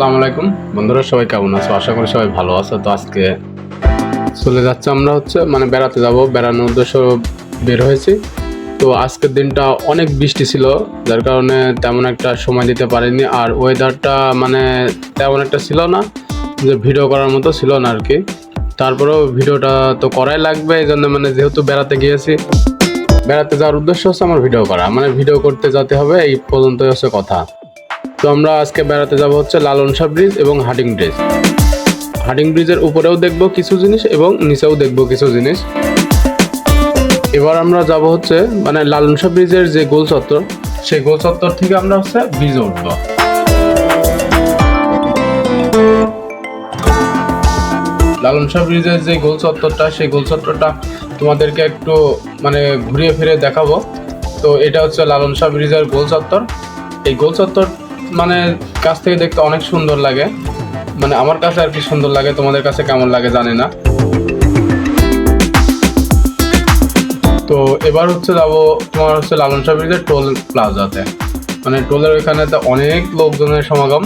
আসসালামু আলাইকুম। বন্ধুরা, সবাই কেমন আছো? আশা করি সবাই ভালো আছো। তো আজকে চলে যাচ্ছে আমরা হচ্ছে মানে বেড়াতে যাব। বেড়ানোর উদ্দেশ্য বের হয়েছি। তো আজকের দিনটা অনেক বৃষ্টি ছিল, যার কারণে তেমন একটা সময় দিতে পারিনি। আর ওয়েদারটা মানে তেমন একটা ছিল না, যে ভিডিও করার মতো ছিল না আর কি তারপরেও ভিডিওটা তো করাই লাগবে, এই জন্য মানে যেহেতু বেড়াতে গিয়েছি, বেড়াতে যাওয়ার উদ্দেশ্য হচ্ছে আমার ভিডিও করা। মানে ভিডিও করতে যেতে হবে, এই পর্যন্তই হচ্ছে কথা। তো আমরা আজকে বেড়াতে যাব হচ্ছে লালন ব্রিজ এবং হাডিং ব্রিজ। হাডিং ব্রিজের উপরেও দেখব কিছু জিনিস এবং নিচেও দেখব কিছু জিনিস। এবার আমরা যাব হচ্ছে মানে লালন ব্রিজের যে গোল চত্বর, সেই গোল চত্বর থেকে আমরা হচ্ছে ব্রিজে উঠব। লালন ব্রিজের যে গোল চত্বরটা, সেই গোল চত্বরটা তোমাদেরকে একটু মানে ঘুরিয়ে ফিরে দেখাবো। তো এটা হচ্ছে লালন ব্রিজের গোল চত্বর। এই গোল চত্বর মানে কাছ থেকে দেখতে অনেক সুন্দর লাগে। মানে আমার কাছে আর কি সুন্দর লাগে, তোমাদের কাছে কেমন লাগে জানি না। তো এবার হচ্ছে যাব তোমার হচ্ছে লালন ব্রিজের টোল প্লাজাতে। মানে টোলের ওইখানে তো অনেক লোকজনের সমাগম,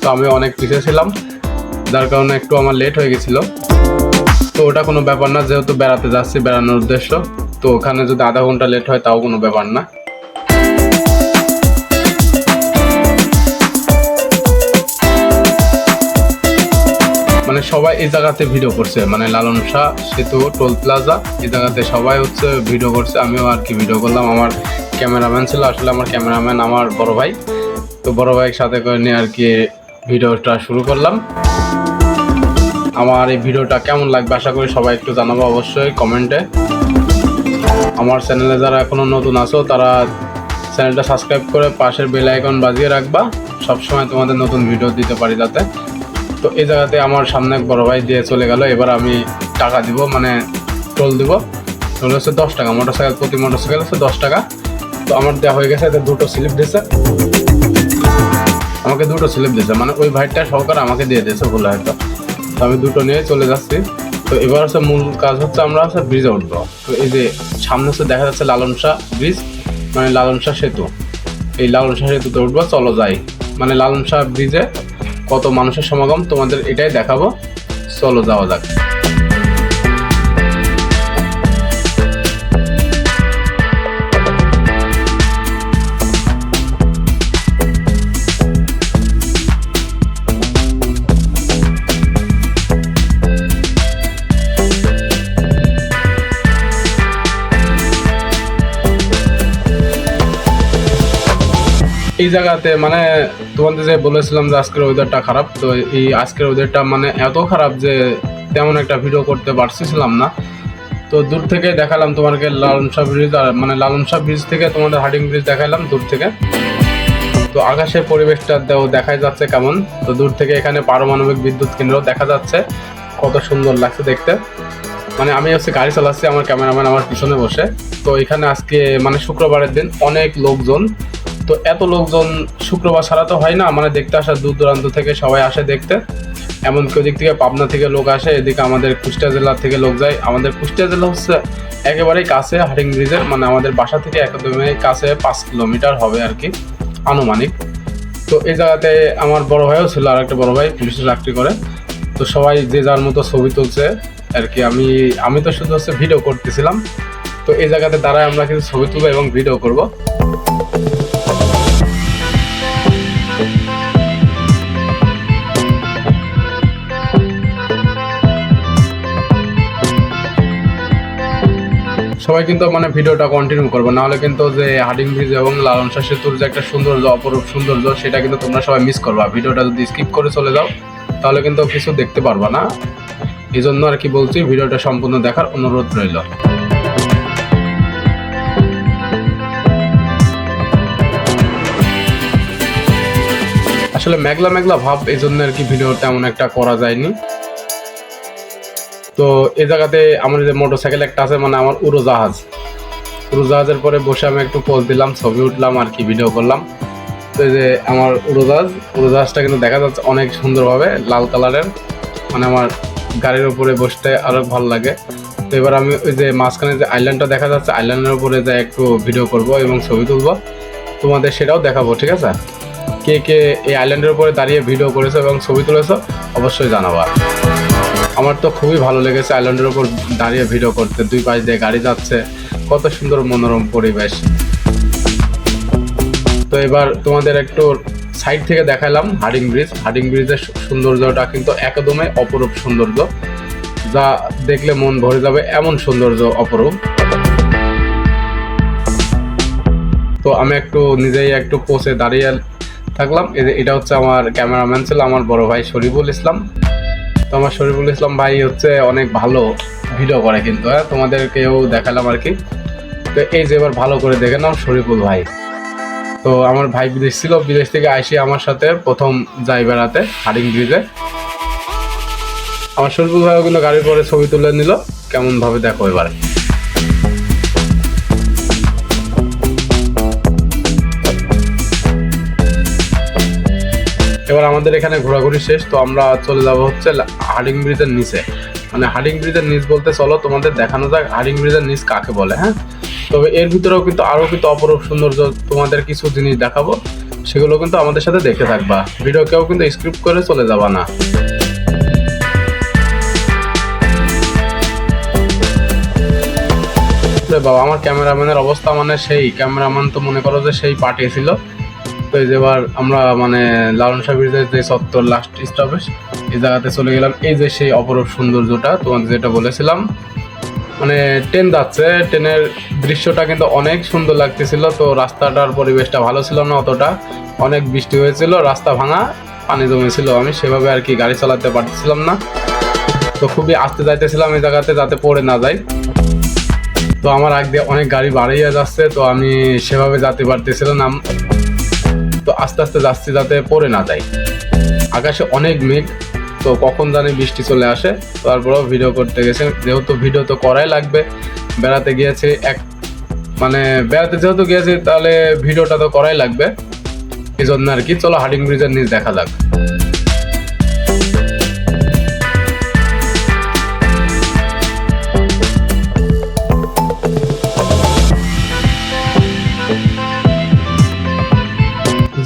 তো আমি অনেক পিছিয়ে ছিলাম, যার কারণে একটু আমার লেট হয়ে গেছিল। তো ওটা কোনো ব্যাপার না, যেহেতু বেড়াতে যাচ্ছি, বেড়ানোর উদ্দেশ্য, তো ওখানে যদি আধা ঘণ্টা লেট হয়, তাও কোনো ব্যাপার না। মানে সবাই এই জায়গাতে ভিডিও করছে। মানে লালন শাহ, সেতু, টোল প্লাজা, এই জায়গাতে সবাই হচ্ছে ভিডিও করছে। আমিও আর কি ভিডিও করলাম। আমার ক্যামেরাম্যান ছিল। আসলে আমার ক্যামেরাম্যান আমার বড় ভাই। তো বড় ভাইয়ের সাথে করে নিয়ে আর কি ভিডিওটা শুরু করলাম। আমার এই ভিডিওটা কেমন লাগবে আশা করি সবাই একটু জানাব অবশ্যই কমেন্টে। আমার চ্যানেলে যারা এখনও নতুন আছো, তারা চ্যানেলটা সাবস্ক্রাইব করে পাশের বেল আইকন বাজিয়ে রাখবা। সবসময় তোমাদের নতুন ভিডিও দিতে পারি যাতে। তো এই জায়গাতে আমার সামনে এক বড় ভাই দিয়ে চলে গেল, এবার আমি টাকা দিব মানে টোল দিব। টোল হচ্ছে দশ টাকা মোটর সাইকেল প্রতি মোটর সাইকেল হচ্ছে দশ টাকা। তো আমার দেওয়া হয়ে গেছে, এতে দুটো স্লিপ দিয়েছে। আমাকে দুটো স্লিপ দিয়েছে মানে ওই ভাইটা সহকারে আমাকে দিয়ে দিয়েছে ভুল হয়তো। তো আমি দুটো নিয়ে চলে যাচ্ছি। তো এবার হচ্ছে মূল কাজ হচ্ছে আমরা হচ্ছে ব্রিজে উঠবো। তো এই যে সামনে হচ্ছে দেখা যাচ্ছে লালন শাহ ব্রিজ মানে লালন শাহ সেতু। এই লালন শাহ সেতুতে উঠবো, চলো যাই। মানে লালন শাহ ব্রিজে কত মানুষের সমাগম তোমাদের এটাই দেখাবো। চলো যাওয়া যাক। এই জায়গাতে মানে তোমাদের যে বলেছিলাম যে আজকের ওয়েদারটা খারাপ, তো এই আজকের ওয়েদারটা মানে এত খারাপ যে তেমন একটা ভিডিও করতে পারছিলাম না। তো দূর থেকে দেখালাম তোমাকে লালন ব্রিজ আর মানে লালন শাহ ব্রিজ থেকে তোমাদের হার্ডিং ব্রিজ দেখালাম দূর থেকে। তো আকাশের পরিবেশটা দেও দেখাই যাচ্ছে কেমন। তো দূর থেকে এখানে পারমাণবিক বিদ্যুৎ কেন্দ্র দেখা যাচ্ছে। কত সুন্দর লাগছে দেখতে। মানে আমি হচ্ছে গাড়ি চালাচ্ছি, আমার ক্যামেরাম্যান আমার পিছনে বসে। তো এখানে আজকে মানে শুক্রবারের দিন অনেক লোকজন তো এত লোকজন শুক্রবার ছাড়া তো হয় না মানে দেখতে আসা দূর দূরান্ত থেকে সবাই আসে দেখতে। এমনকি ওদিক থেকে পাবনা থেকে লোক আসে, এদিকে আমাদের কুষ্টিয়া জেলা থেকে লোক যায়। আমাদের কুষ্টিয়া জেলা হচ্ছে একেবারেই কাছে হারিং ব্রিজের মানে আমাদের বাসা থেকে একদমই কাছে পাঁচ কিলোমিটার হবে আর কি, আনুমানিক। তো এই জায়গাতে আমার বড় ভাইও ছিল আর একটা বড় ভাই, পুলিশে চাকরি করে। তো সবাই যে যার মতো ছবি তুলছে আর কি, আমি আমি তো শুধু হচ্ছে ভিডিও করতেছিলাম। তো এই জায়গাতে দাঁড়ায় আমরা কিন্তু ছবি তুলবো এবং ভিডিও করব। সবাই কিন্তু মানে ভিডিওটা কন্টিনিউ করব। নাহলে কিন্তু যে হার্ডিং ব্রিজ এবং লালন শাহ সেতুর যে একটা সৌন্দর্য, অপরূপ সৌন্দর্য, সেটা কিন্তু তোমরা সবাই মিস করবা। ভিডিওটা যদি স্কিপ করে চলে যাও, তাহলে কিন্তু কিছু দেখতে পারবা না। এই জন্য আর কি বলছি, ভিডিওটা সম্পূর্ণ দেখার অনুরোধ রইল। আসলে মেঘলা মেঘলা ভাব এই জন্য আর কি ভিডিও তেমন একটা করা যায়নি। তো এই জায়গাতে আমার যে মোটর সাইকেল একটা আছে মানে আমার উড়োজাহাজ। উড়োজাহাজের পরে বসে আমি একটু পোজ দিলাম, ছবি উঠলাম, আর কি ভিডিও করলাম। তো এই যে আমার উড়োজাহাজ, উড়োজাহাজটা কিন্তু দেখা যাচ্ছে অনেক সুন্দরভাবে, লাল কালারের। মানে আমার গাড়ির উপরে বসতে আরও ভালো লাগে। তো এবার আমি ওই যে মাঝখানে যে আইল্যান্ডটা দেখা যাচ্ছে আইল্যান্ডের উপরে যাই একটু ভিডিও করব এবং ছবি তুলবো। তোমাদের সেটাও দেখাবো, ঠিক আছে? কে কে এই আইল্যান্ডের উপরে দাঁড়িয়ে ভিডিও করেছ এবং ছবি তুলেছো, অবশ্যই জানাবা। আমার তো খুবই ভালো লেগেছে আইল্যান্ডের উপর দাঁড়িয়ে ভিডিও করতে। দুই পাশ দিয়ে গাড়ি যাচ্ছে। কত সুন্দর মনোরম পরিবেশ। তো এবার তোমাদের একটু সাইড থেকে দেখালাম হার্ডিং ব্রিজ হার্ডিং ব্রিজের সৌন্দর্যটা কিন্তু একদমই অপরূপ সৌন্দর্য। যা দেখলে মন ভরে যাবে এমন সৌন্দর্য অপরূপ। তো আমি একটু নিজেই একটু পোষে দাঁড়িয়ে থাকলাম। এটা হচ্ছে আমার ক্যামেরাম্যান ছিল, আমার বড় ভাই শরীফুল ইসলাম। তো আমার শরীফুল ইসলাম ভাই হচ্ছে অনেক ভালো ভিডিও করে কিন্তু হ্যাঁ? তোমাদেরকেও দেখালাম আর কি। তো এই যে এবার ভালো করে দেখে নাম শরীফুল ভাই। তো আমার ভাই বিদেশ ছিল, বিদেশ থেকে আইসি আমার সাথে প্রথম যাই বেড়াতে, হারিং ব্রিজে। আমার শরীফুল ভাইও কিন্তু গাড়ির পরে ছবি তুলে নিল। কেমন ভাবে দেখো এবার। এবার আমাদের এখানে ঘোরাঘুরি শেষ, তো আমরা চলে যাব হচ্ছে হাডিং ব্রিজের নিচে। মানে হাডিং ব্রিজের নিচ বলতে চলো, তোমাদের দেখানো যাক হাডিং ব্রিজের নিচ কাকে বলে হ্যাঁ? তবে এর ভিতরেও কিন্তু আরও কিন্তু অপরূপ সৌন্দর্য তোমাদের কিছু জিনিস দেখাবো, সেগুলো কিন্তু আমাদের সাথে দেখে থাকবা। ভিডিও কেউ কিন্তু স্ক্রিপ্ট করে চলে যাবা না। বাবা, আমার ক্যামেরাম্যানের অবস্থা মানে সেই। ক্যামেরাম্যান তো মনে করো যে সেই পাঠিয়েছিল। যে এবার আমরা মানে লালন সাবিরের যে চত্বর লাস্ট স্টপেজ এই জায়গাতে চলে গেলাম। এই যে সেই অপরূপ সৌন্দর্যটা তোমাদের যেটা বলেছিলাম মানে ট্রেন যাচ্ছে ট্রেনের দৃশ্যটা কিন্তু অনেক সুন্দর লাগতেছিল। তো রাস্তাটার পরিবেশটা ভালো ছিল না অতটা। অনেক বৃষ্টি হয়েছিল, রাস্তা ভাঙা, পানি জমেছিল। আমি সেভাবে আর কি গাড়ি চালাতে পারতেছিলাম না। তো খুবই আস্তে যাইতেছিলাম এই জায়গাতে যাতে পড়ে না যায় তো আমার আগ দিয়ে অনেক গাড়ি বাড়িয়ে যাচ্ছে, তো আমি সেভাবে যেতে পারতেছিলাম আস্তে আস্তে যাচ্ছি যাতে পড়ে না যায় আকাশে অনেক মেঘ, তো কখন জানি বৃষ্টি চলে আসে। তারপরেও ভিডিও করতে গেছে। যেহেতু ভিডিও তো করাই লাগবে, বেড়াতে গিয়েছে এক মানে বেড়াতে যেহেতু গিয়েছি, তাহলে ভিডিওটা তো করাই লাগবে। এই জন্য আর কি, চলো হার্ডিং ব্রিজের নিচ দেখা যাক।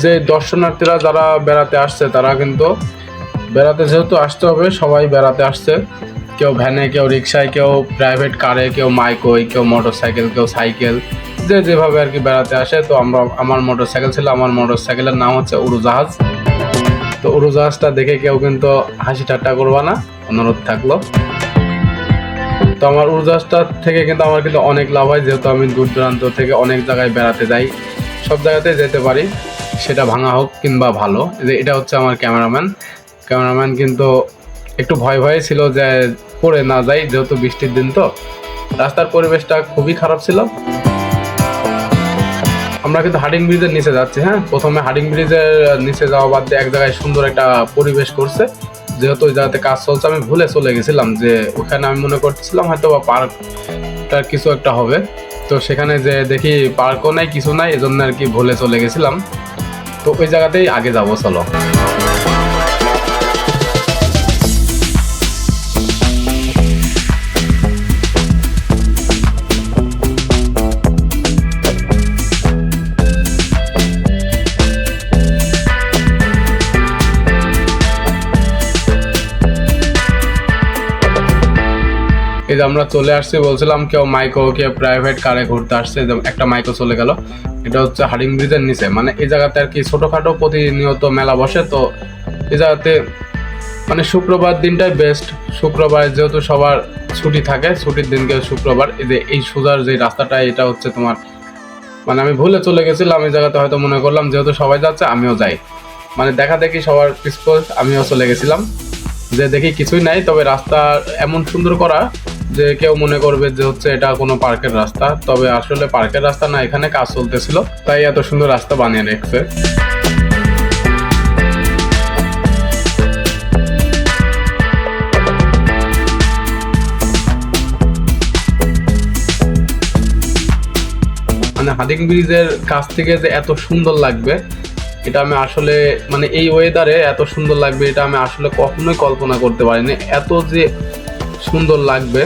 যে দর্শনার্থীরা যারা বেড়াতে আসছে, তারা কিন্তু বেড়াতে যেহেতু আসতে হবে, সবাই বেড়াতে আসছে। কেউ ভ্যানে, কেউ রিক্সায় কেউ প্রাইভেট কারে কেউ মাইকোয় কেউ মোটর সাইকেল কেউ সাইকেল যে যেভাবে আর কি বেড়াতে আসে, তো আমরা, আমার মোটর সাইকেল ছিল, আমার মোটর সাইকেলের নাম হচ্ছে উড়োজাহাজ। তো উড়োজাহাজটা দেখে কেউ কিন্তু হাসি ঠাট্টা করবা না, অনুরোধ থাকল। তো আমার উড়োজাহাজটা থেকে কিন্তু আমার কিন্তু অনেক লাভ হয়, যেহেতু আমি দূর দূরান্ত থেকে অনেক জায়গায় বেড়াতে যাই। সব জায়গাতে যেতে পারি। সেটা ভাঙা হোক কিংবা ভালো। যে এটা হচ্ছে আমার ক্যামেরাম্যান। ক্যামেরাম্যান কিন্তু একটু ভয় ভয়ে ছিল যে পড়ে না যাই, যেহেতু বৃষ্টির দিন তো। রাস্তার পরিবেশটা খুবই খারাপ ছিল। আমরা কিন্তু হাডিং ব্রিজের নিচে যাচ্ছি হ্যাঁ? প্রথমে হাডিং ব্রিজের নিচে যাওয়া বাদ দিয়ে এক জায়গায় সুন্দর একটা পরিবেশ করছে। যেহেতু ওই জায়গাতে কাজ চলছে, আমি ভুলে চলে গেছিলাম যে ওখানে আমি মনে করছিলাম হয়তো বা পার্কটার কিছু একটা হবে। তো সেখানে যে দেখি পার্কও নাই, কিছু নাই, এজন্য আর কি ভুলে চলে গেছিলাম। তো ওই জায়গাতেই আগে যাব, চলো। এই যে আমরা চলে আসছি, বলছিলাম কেউ মাইকো কেউ প্রাইভেট কারে ঘুরতে আসছে একটা মাইকো চলে গেল। এটা হচ্ছে হাডিং ব্রিজের নিচে। মানে এই জায়গাতে আর কি ছোটোখাটো প্রতিনিয়ত মেলা বসে, তো এই জায়গাতে মানে শুক্রবার দিনটাই বেস্ট শুক্রবার যেহেতু সবার ছুটি থাকে, ছুটির দিনকে শুক্রবার। এই যে এই সোজার যে রাস্তাটা, এটা হচ্ছে তোমার মানে আমি ভুলে চলে গেছিলাম, এই জায়গাতে হয়তো মনে করলাম, যেহেতু সবাই যাচ্ছে, আমিও যাই। মানে দেখা দেখি সবার পিসপোজ আমিও চলে গেছিলাম। যে দেখি কিছুই নাই, তবে রাস্তা এমন সুন্দর করা যে কেউ মনে করবে যে হচ্ছে এটা কোনো পার্কের রাস্তা, তবে আসলে পার্কের রাস্তা না, এখানে কাজ চলতেছিল, তাই এত সুন্দর রাস্তা বানিয়ে রেখেছে। মানে হাডিং ব্রিজের কাছ থেকে যে এত সুন্দর লাগবে, এটা আমি আসলে মানে এই ওয়েদারে এত সুন্দর লাগবে, এটা আমি আসলে কখনোই কল্পনা করতে পারিনি। এত যে সুন্দর লাগবে।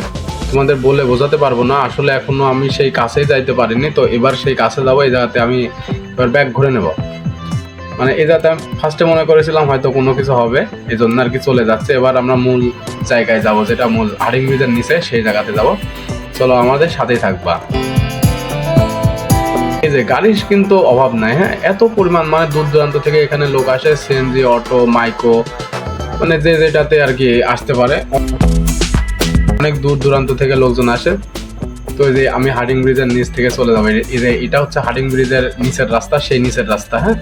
তোমাদের বলে বোঝাতে পারব না, আসলে এখনও আমি সেই কাছেই যাইতে পারিনি, তো এবার সেই কাছে যাব, এই জায়গাতে আমি এবার ব্যাগ ঘুরে নেব। মানে এই যাতে আমি ফার্স্টে মনে করেছিলাম হয়তো কোনো কিছু হবে এই জন্য আর কি চলে যাচ্ছে। এবার আমরা মূল জায়গায় যাব, যেটা মূল হাডিং ব্রিজের নিচে, সেই জায়গাতে যাব। চলো আমাদের সাথেই থাকবা। এই যে গাড়ির কিন্তু অভাব নাই হ্যাঁ? এত পরিমাণ মানে দূর দূরান্ত থেকে এখানে লোক আসে সিএনজি অটো মাইক্রো মানে যে যেটাতে আর কি আসতে পারে। অনেক দূর দূরান্ত থেকে লোকজন আসে। তো যে আমি হার্ডিং ব্রিজের নিচ থেকে চলে যাব। এটা হচ্ছে হার্ডিং ব্রিজের নিচের রাস্তা, সেই নিচের রাস্তা হ্যাঁ?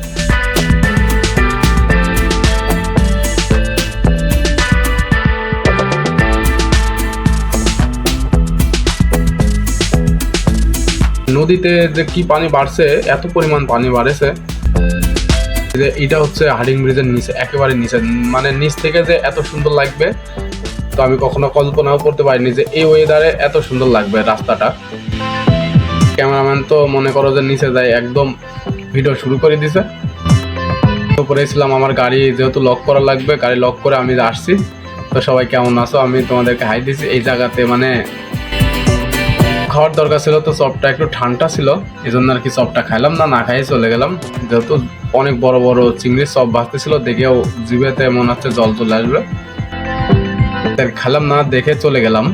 নদীতে যে কি পানি বাড়ছে, এত পরিমাণ পানি বাড়েছে। যে এটা হচ্ছে হার্ডিং ব্রিজের নিচে, একেবারে নিচে মানে নিচ থেকে যে এত সুন্দর লাগবে তো আমি কখনো কল্পনাও করতে পারিনি যে এই ওয়েদারে এত সুন্দর লাগবে রাস্তাটা। ক্যামেরাম্যান তো মনে করো যে নিচে যায়, একদম ভিডিও শুরু করে দিছে। তো করেছিলাম আমার গাড়ি যেহেতু লক করা লাগবে, গাড়ি লক করে আমি আসছি। তো সবাই কেমন আছো? আমি তোমাদেরকে হাই দিছি। এই জায়গাতে মানে খাওয়ার দরকার ছিল তো চপটা একটু ঠান্ডা ছিল এই জন্য আর কি চপটা খাইলাম না না খাইয়ে চলে গেলাম। যেহেতু অনেক বড় বড় চিংড়ির চপ ভাজতেছিল দেখেও জিভেতে মনে হচ্ছে জল চলে আসবে। তাই খেলাম না দেখে চলে গেলাম।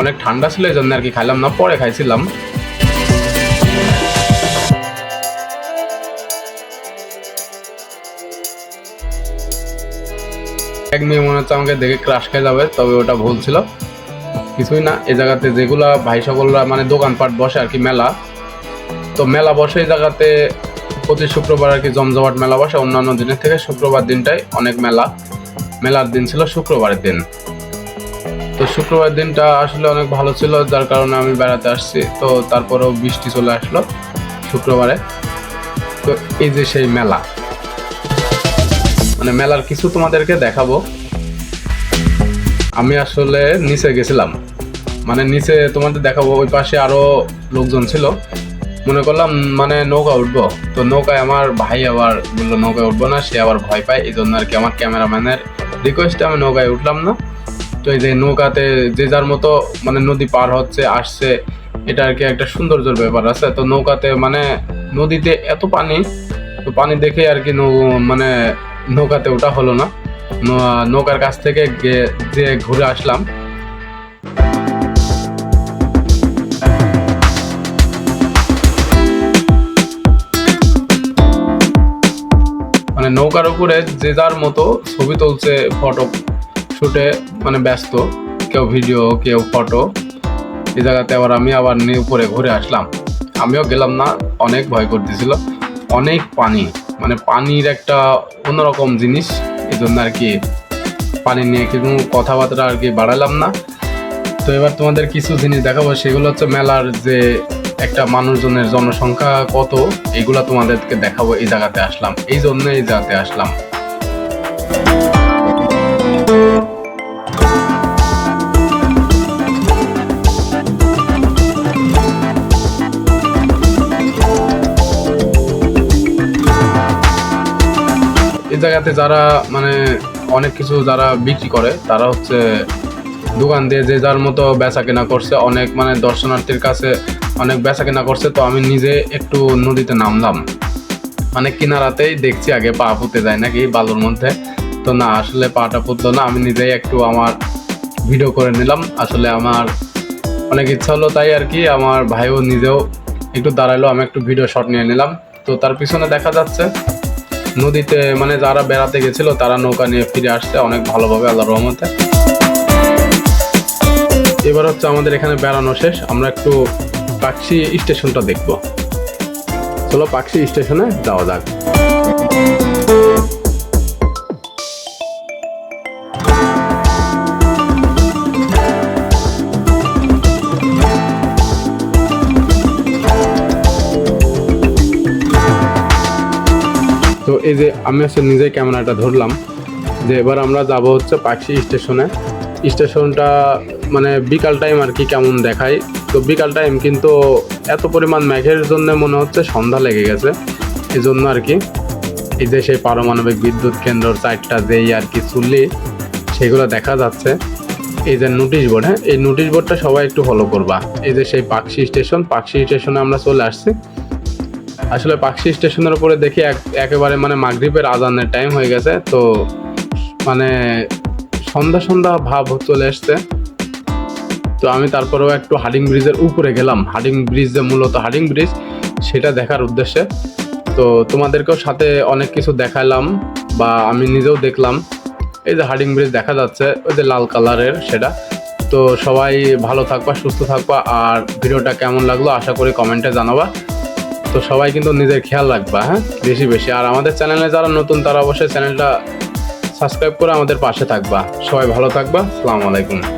অনেক ঠান্ডা ছিল এই জন্য আর কি খাইলাম না, পরে খাইছিলাম। এক মেয়ে মনে হচ্ছে আমাকে দেখে ক্রাশ খেয়ে যাবে, তবে ওটা ভুল ছিল। কিছুই না, এই জায়গাতে যেগুলা ভাই সকলরা মানে দোকানপাট বসে আর কি মেলা। তো মেলা বসে এই জায়গাতে প্রতি শুক্রবার আর কি জমজমাট মেলা বসে, অন্যান্য দিনের থেকে শুক্রবার দিনটাই অনেক মেলা। মেলার দিন ছিল শুক্রবারের দিন। তো শুক্রবার দিনটা আসলে অনেক ভালো ছিল, যার কারণে আমি বেড়াতে আসছি। তো তারপরেও বৃষ্টি চলে আসলো শুক্রবারে। তো এই যে সেই মেলা। মানে মেলার কিছু তোমাদেরকে দেখাবো। আমি আসলে নিচে গেছিলাম। মানে নিচে তোমাদের দেখাবো, ওই পাশে আরও লোকজন ছিল। মনে করলাম মানে নৌকা উঠবো। তো নৌকায় আমার ভাই আবার বলল, নৌকায় উঠবো না, সে আবার ভয় পায়। এই জন্য আর কি আমার ক্যামেরাম্যানের রিকোয়েস্টে আমি নৌকায় উঠলাম না। তো এই যে নৌকাতে যে যার মতো মানে নদী পার হচ্ছে, আসছে, এটা আর কি একটা সৌন্দর্যের ব্যাপার আছে। তো নৌকাতে মানে নদীতে এত পানি, তো পানি দেখে আর কি নৌ- মানে নৌকাতে ওটা হলো না। নৌকার কাছ থেকে যে ঘুরে আসলাম। মানে নৌকার উপরে যে যার মতো ছবি তুলছে, ফটো শুটে মানে ব্যস্ত, কেউ ভিডিও কেউ ফটো এই জায়গাতে আবার আমি আবার নিয়ে উপরে ঘুরে আসলাম। আমিও গেলাম না, অনেক ভয় করতেছিল। অনেক পানি মানে পানির একটা অন্যরকম জিনিস। এই জন্য আর কি পানি নিয়ে কিন্তু কথাবার্তা আর কি বাড়ালাম না। তো এবার তোমাদের কিছু জিনিস দেখাবো, সেগুলো হচ্ছে মেলার যে একটা মানুষজনের জনসংখ্যা কত, এগুলো তোমাদেরকে দেখাবো। এই জায়গাতে আসলাম। এই জন্য এই জায়গাতে আসলাম। জায়গাতে যারা মানে অনেক কিছু যারা বিক্রি করে, তারা হচ্ছে দোকান দিয়ে যে যার মতো বেচা কেনা করছে, অনেক মানে দর্শনার্থীর কাছে অনেক বেচা কেনা করছে। তো আমি নিজে একটু নদীতে নামলাম। মানে কিনারাতেই দেখছি আগে পা পুঁতে যায় নাকি বালুর মধ্যে। তো না, আসলে পাটা পুতলো না, আমি নিজেই একটু আমার ভিডিও করে নিলাম। আসলে আমার অনেক ইচ্ছা হলো তাই আর কি, আমার ভাইও নিজেও একটু দাঁড়াল, আমি একটু ভিডিও শট নিয়ে নিলাম। তো তার পিছনে দেখা যাচ্ছে নদীতে মানে যারা বেড়াতে গেছিল, তারা নৌকা নিয়ে ফিরে আসছে অনেক ভালোভাবে আল্লাহ রহমতে। এবার হচ্ছে আমাদের এখানে বেড়ানো শেষ। আমরা একটু পাকসি স্টেশনটা দেখব। চলো পাকসি স্টেশনে যাওয়া যাক। এই যে আমি হচ্ছে নিজেই ক্যামেরাটা ধরলাম, যে এবার আমরা যাব হচ্ছে পাকশি স্টেশনে। স্টেশনটা মানে বিকাল টাইম আর কি কেমন দেখায়। তো বিকাল টাইম কিন্তু এত পরিমাণ মেঘের জন্য মনে হচ্ছে সন্ধ্যা লেগে গেছে। এই জন্য আর কি এই যে সেই পারমাণবিক বিদ্যুৎ কেন্দ্রর চারটা যেই আর কি চুল্লি, সেগুলো দেখা যাচ্ছে। এই যে নোটিশ বোর্ড হ্যাঁ? এই নোটিশ বোর্ডটা সবাই একটু ফলো করবা। এই যে সেই পাকশি স্টেশন পাকশি স্টেশনে আমরা চলে আসছি। আসলে পাকশি স্টেশনের উপরে দেখি এক- একেবারে মানে মাগরিবের আজানের টাইম হয়ে গেছে, তো মানে সন্ধ্যা সন্ধ্যা ভাব চলে এসছে তো আমি তারপরেও একটু হাডিং ব্রিজের উপরে গেলাম। হাডিং ব্রিজ যে মূলত হাডিং ব্রিজ, সেটা দেখার উদ্দেশ্যে। তো তোমাদেরকেও সাথে অনেক কিছু দেখালাম বা আমি নিজেও দেখলাম। এই যে হাডিং ব্রিজ দেখা যাচ্ছে, ওই যে লাল কালারের সেটা। তো সবাই ভালো থাকবা, সুস্থ থাকবা, আর ভিডিওটা কেমন লাগল আশা করি কমেন্টে জানাবা। তো সবাই কিন্তু নিজের খেয়াল রাখবা হ্যাঁ? বেশি বেশি। আর আমাদের চ্যানেলে যারা নতুন, তারা অবশ্যই চ্যানেলটা সাবস্ক্রাইব করে আমাদের পাশে থাকবা। সবাই ভালো থাকবা। আসসালামু আলাইকুম।